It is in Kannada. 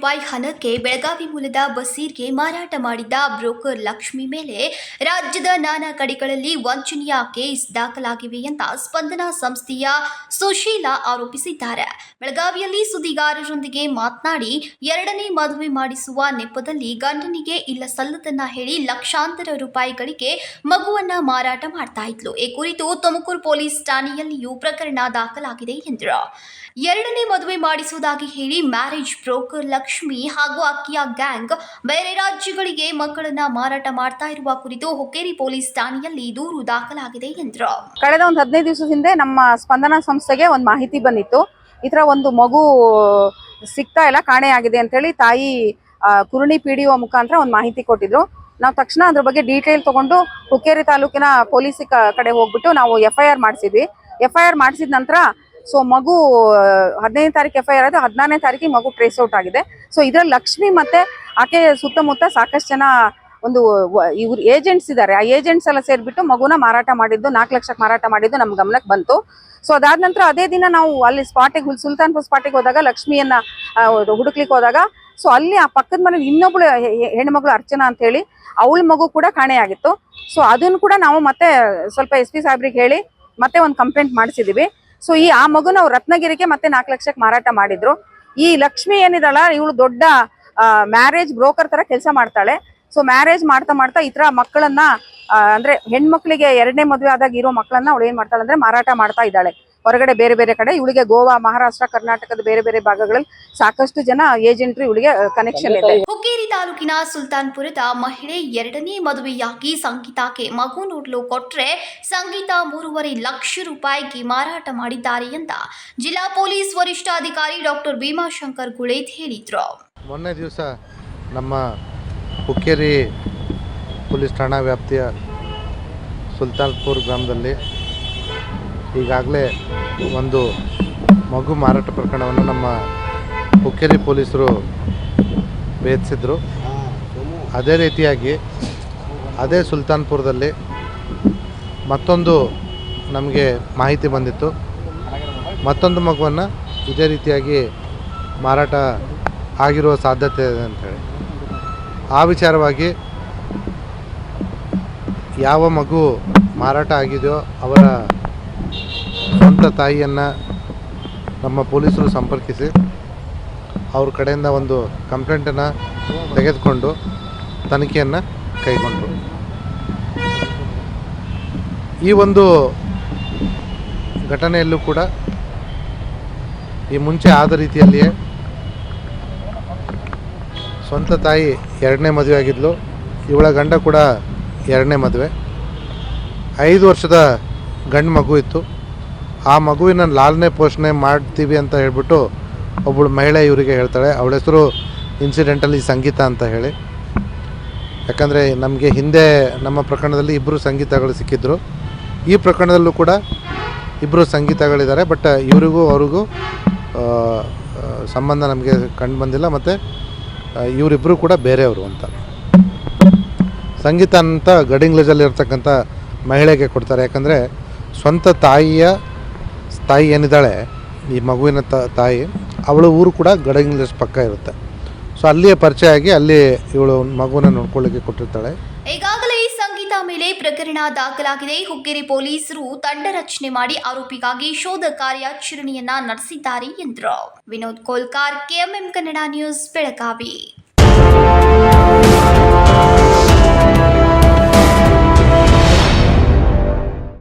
ರೂಪಾಯಿ ಹಣಕ್ಕೆ ಬೆಳಗಾವಿ ಮೂಲದ ಬಸೀರ್ಗೆ ಮಾರಾಟ ಮಾಡಿದ್ದ ಬ್ರೋಕರ್ ಲಕ್ಷ್ಮಿ ಮೇಲೆ ರಾಜ್ಯದ ನಾನಾ ಕಡೆಗಳಲ್ಲಿ ವಂಚನೆಯ ಕೇಸ್ ದಾಖಲಾಗಿವೆ ಅಂತ ಸ್ಪಂದನಾ ಸಂಸ್ಥೆಯ ಸುಶೀಲಾ ಆರೋಪಿಸಿದ್ದಾರೆ. ಬೆಳಗಾವಿಯಲ್ಲಿ ಸುದ್ದಿಗಾರರೊಂದಿಗೆ ಮಾತನಾಡಿ, ಎರಡನೇ ಮದುವೆ ಮಾಡಿಸುವ ನೆಪದಲ್ಲಿ ಗಂಡನಿಗೆ ಇಲ್ಲ ಸಲ್ಲದನ್ನ ಹೇಳಿ ಲಕ್ಷಾಂತರ ರೂಪಾಯಿಗಳಿಗೆ ಮಗುವನ್ನ ಮಾರಾಟ ಮಾಡ್ತಾ ಇದ್ಲು. ಈ ಕುರಿತು ತುಮಕೂರು ಪೊಲೀಸ್ ಠಾಣೆಯಲ್ಲಿಯೂ ಪ್ರಕರಣ ದಾಖಲಾಗಿದೆ ಎಂದರು. ಎರಡನೇ ಮದುವೆ ಮಾಡಿಸುವುದಾಗಿ ಹೇಳಿ ಮ್ಯಾರೇಜ್ ಬ್ರೋಕರ್ ಲಕ್ಷ್ಮಿ ಹಾಗೂ ಅಕ್ಕಿಯ ಗ್ಯಾಂಗ್ ಬೇರೆ ರಾಜ್ಯಗಳಿಗೆ ಮಕ್ಕಳನ್ನ ಮಾರಾಟ ಮಾಡ್ತಾ ಇರುವ ಕುರಿತು ಹುಕ್ಕೇರಿ ಪೊಲೀಸ್ ಠಾಣೆಯಲ್ಲಿ ದೂರು ದಾಖಲಾಗಿದೆ ಎಂದರು. ಕಳೆದ ಒಂದು ಹದಿನೈದು ದಿವಸ ಹಿಂದೆ ನಮ್ಮ ಸ್ಪಂದನ ಸಂಸ್ಥೆಗೆ ಒಂದು ಮಾಹಿತಿ ಬಂದಿತ್ತು. ಈ ಥರ ಒಂದು ಮಗು ಸಿಗ್ತಾ ಇಲ್ಲ ಕಾಣೆಯಾಗಿದೆ ಅಂತೇಳಿ ತಾಯಿ ಕುರುಣಿ ಪಿ ಡಿ ಮುಖಾಂತರ ಒಂದು ಮಾಹಿತಿ ಕೊಟ್ಟಿದ್ರು. ನಾವು ತಕ್ಷಣ ಅದ್ರ ಬಗ್ಗೆ ಡೀಟೇಲ್ ತಗೊಂಡು ಹುಕ್ಕೇರಿ ತಾಲೂಕಿನ ಪೊಲೀಸ್ ಕಡೆ ಹೋಗ್ಬಿಟ್ಟು ನಾವು ಎಫ್ ಐ ಆರ್ ಮಾಡಿಸಿದ್ವಿ. ಎಫ್ ಐ ಆರ್ ಮಾಡಿಸಿದ ನಂತರ ಸೊ ಮಗು ಹದಿನೈದನೇ ತಾರೀಕು ಎಫ್ ಐ ಆರ್ ಆದ್ರೆ ಹದಿನಾರನೇ ತಾರೀಕಿಗೆ ಮಗು ಟ್ರೇಸ್ ಔಟ್ ಆಗಿದೆ. ಸೊ ಇದ್ರಲ್ಲಿ ಲಕ್ಷ್ಮಿ ಮತ್ತೆ ಆಕೆ ಸುತ್ತಮುತ್ತ ಸಾಕಷ್ಟು ಜನ ಒಂದು ಇವ್ರ ಏಜೆಂಟ್ಸ್ ಇದ್ದಾರೆ ಆ ಏಜೆಂಟ್ಸ್ ಎಲ್ಲ ಸೇರಿಬಿಟ್ಟು ಮಗುನ ಮಾರಾಟ ಮಾಡಿದ್ದು, ನಾಲ್ಕು ಲಕ್ಷಕ್ಕೆ ಮಾರಾಟ ಮಾಡಿದ್ದು ನಮ್ಮ ಗಮನಕ್ಕೆ ಬಂತು. ಸೊ ಅದಾದ ನಂತರ ಅದೇ ದಿನ ನಾವು ಅಲ್ಲಿ ಸ್ಪಾಟಿಗೆ ಸುಲ್ತಾನ್ಪುರ್ ಸ್ಪಾಟಿಗೆ ಹೋದಾಗ ಲಕ್ಷ್ಮಿಯನ್ನ ಹುಡುಕ್ಲಿಕ್ಕೆ ಹೋದಾಗ ಸೊ ಅಲ್ಲಿ ಆ ಪಕ್ಕದ ಮನೇಲಿ ಇನ್ನೊಬ್ಳು ಹೆಣ್ಮಗಳು ಅರ್ಚನಾ ಅಂತ ಹೇಳಿ ಅವಳ ಮಗು ಕೂಡ ಕಾಣೆಯಾಗಿತ್ತು ಸೊ ಅದನ್ನು ಕೂಡ ನಾವು ಮತ್ತೆ ಸ್ವಲ್ಪ ಎಸ್ ಪಿ ಸಾಹೇಬ್ರಿಗೆ ಹೇಳಿ ಮತ್ತೆ ಒಂದು ಕಂಪ್ಲೇಂಟ್ ಮಾಡಿಸಿದೀವಿ. ಸೊ ಈ ಆ ಮಗುನ ಅವ್ರು ರತ್ನಗಿರಿಗೆ ಮತ್ತೆ ನಾಲ್ಕು ಲಕ್ಷಕ್ಕೆ ಮಾರಾಟ ಮಾಡಿದ್ರು. ಈ ಲಕ್ಷ್ಮಿ ಏನಿದಾಳ, ಇವಳು ದೊಡ್ಡ ಮ್ಯಾರೇಜ್ ಬ್ರೋಕರ್ ತರ ಕೆಲಸ ಮಾಡ್ತಾಳೆ. ಸೊ ಮ್ಯಾರೇಜ್ ಮಾಡ್ತಾ ಮಾಡ್ತಾ ಈ ತರ ಮಕ್ಕಳನ್ನ ಅಂದ್ರೆ ಹೆಣ್ಮಕ್ಳಿಗೆ ಎರಡನೇ ಮದುವೆ ಆದಾಗ ಇರೋ ಮಕ್ಕಳನ್ನ ಅವಳು ಏನ್ ಮಾಡ್ತಾಳೆ ಅಂದ್ರೆ ಮಾರಾಟ ಮಾಡ್ತಾ ಇದ್ದಾಳೆ. ಹೊರಗಡೆ ಬೇರೆ ಬೇರೆ ಕಡೆ. ಇವಳಿಗೆ ಗೋವಾ ಮಹಾರಾಷ್ಟ್ರ ಕರ್ನಾಟಕದ ಬೇರೆ ಬೇರೆ ಭಾಗಗಳಲ್ಲಿ ಸಾಕಷ್ಟು ಜನ ಏಜೆಂಟ್ರು ಇವಳಿಗೆ ಕನೆಕ್ಷನ್ ಇದೆ. ಹುಕ್ಕೇರಿ ತಾಲೂಕಿನ ಸುಲ್ತಾನ್ಪುರದ ಮಹಿಳೆ ಎರಡನೇ ಮದುವೆಯಾಗಿ ಸಂಗೀತಾಗೆ ಮಗು ನೋಡಲು ಕೊಟ್ರೆ ಸಂಗೀತ ಮೂರುವರೆ ಲಕ್ಷ ರೂಪಾಯಿಗೆ ಮಾರಾಟ ಮಾಡಿದ್ದಾರೆ ಅಂತ ಜಿಲ್ಲಾ ಪೊಲೀಸ್ ವರಿಷ್ಠಾಧಿಕಾರಿ ಡಾಕ್ಟರ್ ಭೀಮಾಶಂಕರ್ ಗುಳೇದ್ ಹೇಳಿದ್ರು. ಮೊನ್ನೆ ದಿವಸ ನಮ್ಮ ಹುಕ್ಕೇರಿ ಪೊಲೀಸ್ ಠಾಣಾ ವ್ಯಾಪ್ತಿಯ ಸುಲ್ತಾನ್ಪುರ್ ಗ್ರಾಮದಲ್ಲಿ ಈಗಾಗಲೇ ಒಂದು ಮಗು ಮಾರಾಟ ಪ್ರಕರಣವನ್ನು ನಮ್ಮ ಹುಕ್ಕೇರಿ ಪೊಲೀಸರು ಭೇದಿಸಿದ್ರು. ಅದೇ ರೀತಿಯಾಗಿ ಅದೇ ಸುಲ್ತಾನ್ಪುರದಲ್ಲಿ ಮತ್ತೊಂದು ನಮಗೆ ಮಾಹಿತಿ ಬಂದಿತ್ತು. ಮತ್ತೊಂದು ಮಗುವನ್ನು ಇದೇ ರೀತಿಯಾಗಿ ಮಾರಾಟ ಆಗಿರುವ ಸಾಧ್ಯತೆ ಇದೆ ಅಂಥೇಳಿ ಆ ವಿಚಾರವಾಗಿ ಯಾವ ಮಗು ಮಾರಾಟ ಆಗಿದೆಯೋ ಅವರ ಸ್ವಂತ ತಾಯಿಯನ್ನು ನಮ್ಮ ಪೊಲೀಸರು ಸಂಪರ್ಕಿಸಿ ಅವ್ರ ಕಡೆಯಿಂದ ಒಂದು ಕಂಪ್ಲೇಂಟನ್ನು ತೆಗೆದುಕೊಂಡು ತನಿಖೆಯನ್ನು ಕೈಗೊಂಡರು. ಈ ಒಂದು ಘಟನೆಯಲ್ಲೂ ಕೂಡ ಈ ಮುಂಚೆ ಆದ ರೀತಿಯಲ್ಲಿಯೇ ಸ್ವಂತ ತಾಯಿ ಎರಡನೇ ಮದುವೆ ಆಗಿದ್ಲು, ಇವಳ ಗಂಡ ಕೂಡ ಎರಡನೇ ಮದುವೆ. ಐದು ವರ್ಷದ ಗಂಡು ಮಗು ಇತ್ತು. ಆ ಮಗುವಿನ ಲಾಲನೆ ಪೋಷಣೆ ಮಾಡ್ತೀವಿ ಅಂತ ಹೇಳ್ಬಿಟ್ಟು ಒಬ್ಬಳು ಮಹಿಳೆ ಇವರಿಗೆ ಹೇಳ್ತಾಳೆ. ಅವಳ ಹೆಸರು ಇನ್ಸಿಡೆಂಟಲಿ ಸಂಗೀತ ಅಂತ ಹೇಳಿ. ಯಾಕಂದರೆ ನಮಗೆ ಹಿಂದೆ ನಮ್ಮ ಪ್ರಕರಣದಲ್ಲಿ ಇಬ್ಬರು ಸಂಗೀತಗಳು ಸಿಕ್ಕಿದ್ರು. ಈ ಪ್ರಕರಣದಲ್ಲೂ ಕೂಡ ಇಬ್ಬರು ಸಂಗೀತಗಳಿದ್ದಾರೆ, ಬಟ್ ಇವರಿಗೂ ಅವ್ರಿಗೂ ಸಂಬಂಧ ನಮಗೆ ಕಂಡು ಬಂದಿಲ್ಲ ಮತ್ತು ಇವರಿಬ್ಬರು ಕೂಡ ಬೇರೆಯವರು ಅಂತ. ಸಂಗೀತ ಅಂತ ಗಡಿಂಗ್ಲೇಜಲ್ಲಿ ಇರ್ತಕ್ಕಂಥ ಮಹಿಳೆಗೆ ಕೊಡ್ತಾರೆ. ಯಾಕಂದರೆ ಸ್ವಂತ ತಾಯಿಯ ತಾಯಿ ಏನಿದ್ದಾಳೆ, ಈ ಮಗುವಿನ ತಾಯಿ, ಅವಳ ಊರು ಕೂಡ ಗಡಿಂಗ್ಲಜ್ ಪಕ್ಕ ಇರುತ್ತೆ. ಸೊ ಅಲ್ಲಿಯೇ ಪರಿಚಯ ಆಗಿ ಅಲ್ಲಿ ಇವಳು ಮಗುವನ್ನ ನೋಡ್ಕೊಳ್ಳಿಕ್ಕೆ ಕೊಟ್ಟಿರ್ತಾಳೆ. ಈಗಾಗಲೇ ಸಂಗೀತ ಮೇಲೆ ಪ್ರಕರಣ ದಾಖಲಾಗಿದೆ. ಹುಕ್ಕೇರಿ ಪೊಲೀಸರು ತಂಡ ರಚನೆ ಮಾಡಿ ಆರೋಪಿಗಾಗಿ ಶೋಧ ಕಾರ್ಯಾಚರಣೆಯನ್ನ ನಡೆಸಿದ್ದಾರೆ ಎಂದರು. Vinod Kolkar, KMM Kannada news, Belagavi.